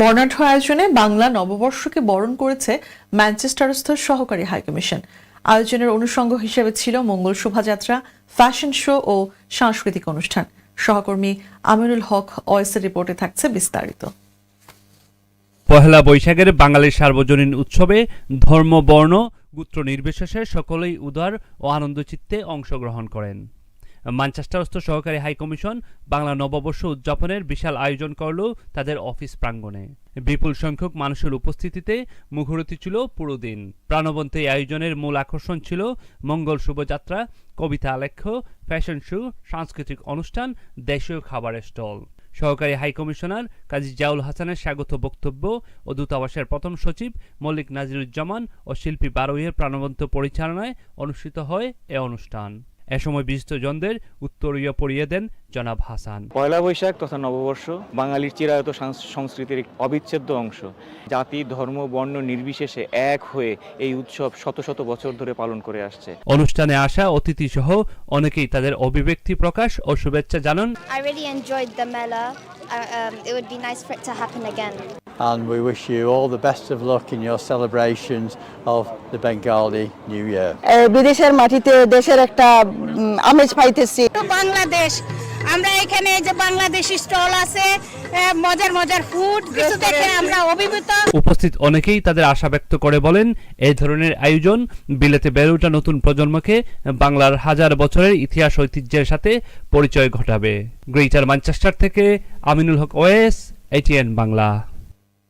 বর্ণাঢ্য আয়োজনে বাংলা নববর্ষকে বরণ করেছে ম্যানচেস্টারস্থ সহকারী হাইকমিশন আয়োজনের অনুষঙ্গ হিসেবে ছিল মঙ্গল শোভাযাত্রা, ফ্যাশন শো ও সাংস্কৃতিক অনুষ্ঠান। সহকর্মী আমিরুল হক ওয়েসের রিপোর্টে থাকছে বিস্তারিত। পহেলা বৈশাখের বাঙালির সার্বজনীন উৎসবে ধর্ম, বর্ণ, গোত্র নির্বিশেষে সকলেই উদার ও আনন্দচিত্তে অংশগ্রহণ করেন। ম্যানচেস্টারস্থ সহকারী হাইকমিশন বাংলা নববর্ষ উদযাপনের বিশাল আয়োজন করল তাদের অফিস প্রাঙ্গণে। বিপুল সংখ্যক মানুষের উপস্থিতিতে মুখরিত ছিল পুরো দিন। প্রাণবন্ত এই আয়োজনের মূল আকর্ষণ ছিল মঙ্গল শুভযাত্রা, কবিতা আলেখ্য, ফ্যাশন শো, সাংস্কৃতিক অনুষ্ঠান, দেশীয় খাবারের স্টল। সহকারী হাইকমিশনার কাজী জাউল হাসানের স্বাগত বক্তব্য ও দূতাবাসের প্রথম সচিব মল্লিক নাজিরুজ্জামান ও শিল্পী বারোয়ের প্রাণবন্ত পরিচালনায় অনুষ্ঠিত হয় এ অনুষ্ঠান। এ সময় বিশিষ্টজনদের উত্তরীয় পড়িয়ে দেন জনাব হাসান পয়লা বৈশাখ তথা নববর্ষ বাঙালির চিরায়ত সাংস- সংস্কৃতির অবিচ্ছেদ্য অংশ জাতি ধর্ম বর্ণ নির্বিশেষে এক হয়ে এই উৎসব শত শত বছর ধরে পালন করে আসছে অনুষ্ঠানে আসা অতিথি সহ অনেকেই তাদের অভিব্যক্তি প্রকাশ ও শুভেচ্ছা জানান I really enjoyed the Mela. Uh, um, it would be nice for it to happen again. And we wish you all the best of luck in your celebrations of the Bengali New Year. বিদেশের মাটিতে দেশের একটা আমেজ পাইতেছি। বাংলাদেশ আমরা এখানে যে Bangladeshi stall আছে মজার মজার ফুড কিছু দেখে আমরা অভিভূত। উপস্থিত অনেকেই তাদের আশা ব্যক্ত করে বলেন এই ধরনের আয়োজন বিলেতে বেড়ে ওঠা নতুন প্রজন্মকে বাংলার হাজার বছরের ইতিহাস ঐতিহ্যের সাথে পরিচয় ঘটাবে। গ্রেটার ম্যানচেস্টার থেকে আমিনুল হক ওয়েস এটিএন বাংলা।